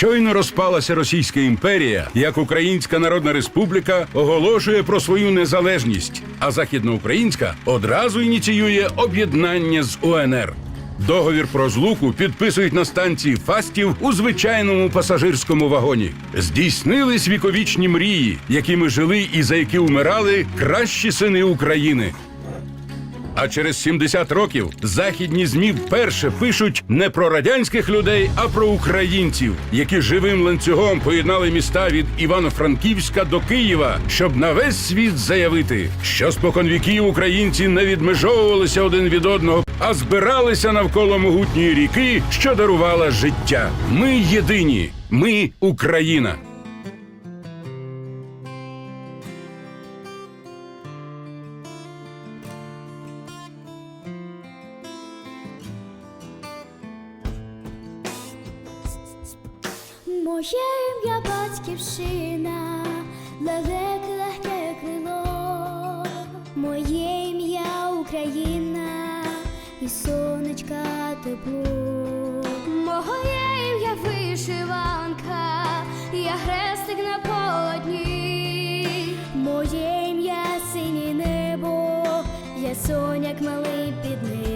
Щойно розпалася Російська імперія, як Українська Народна Республіка оголошує про свою незалежність, а Західноукраїнська одразу ініціює об'єднання з УНР. Договір про злуку підписують на станції Фастів у звичайному пасажирському вагоні. Здійснились віковічні мрії, якими жили і за які умирали кращі сини України. А через 70 років західні змі вперше пишуть не про радянських людей, а про українців, які живим ланцюгом поєднали міста від Івано-Франківська до Києва, щоб на весь світ заявити, що споконвіків українці не відмежовувалися один від одного, а збиралися навколо могутньої ріки, що дарувала життя. Ми єдині, ми Україна. Моє ім'я батьківщина, лелеке легке крило, моє ім'я Україна і сонечка тепло. Моє ім'я вишиванка, я хрестик на полотні, моє ім'я синє небо, я соняк малий під ним.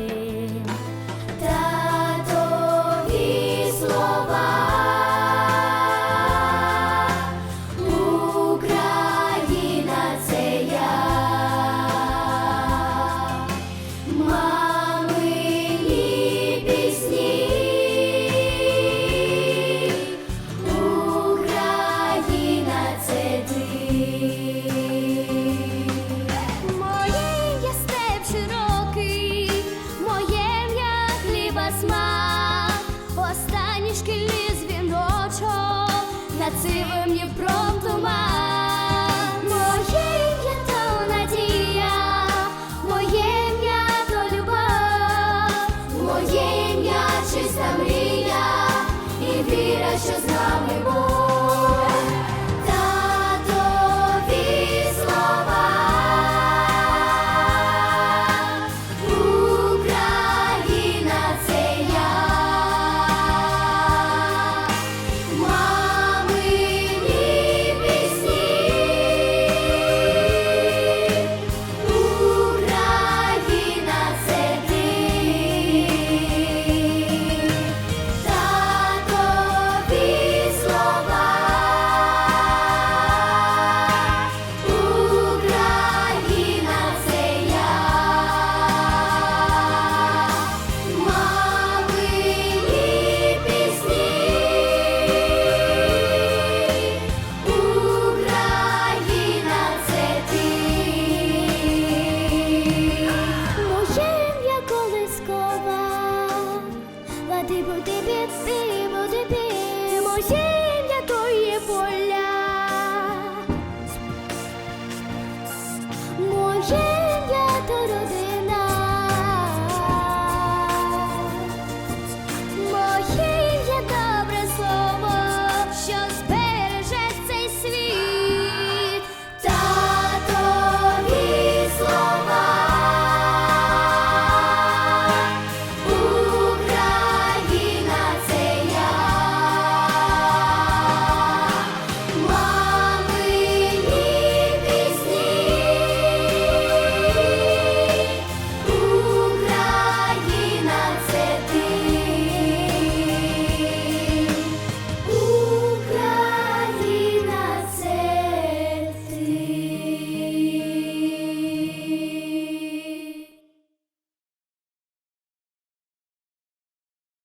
Сивим Лади бути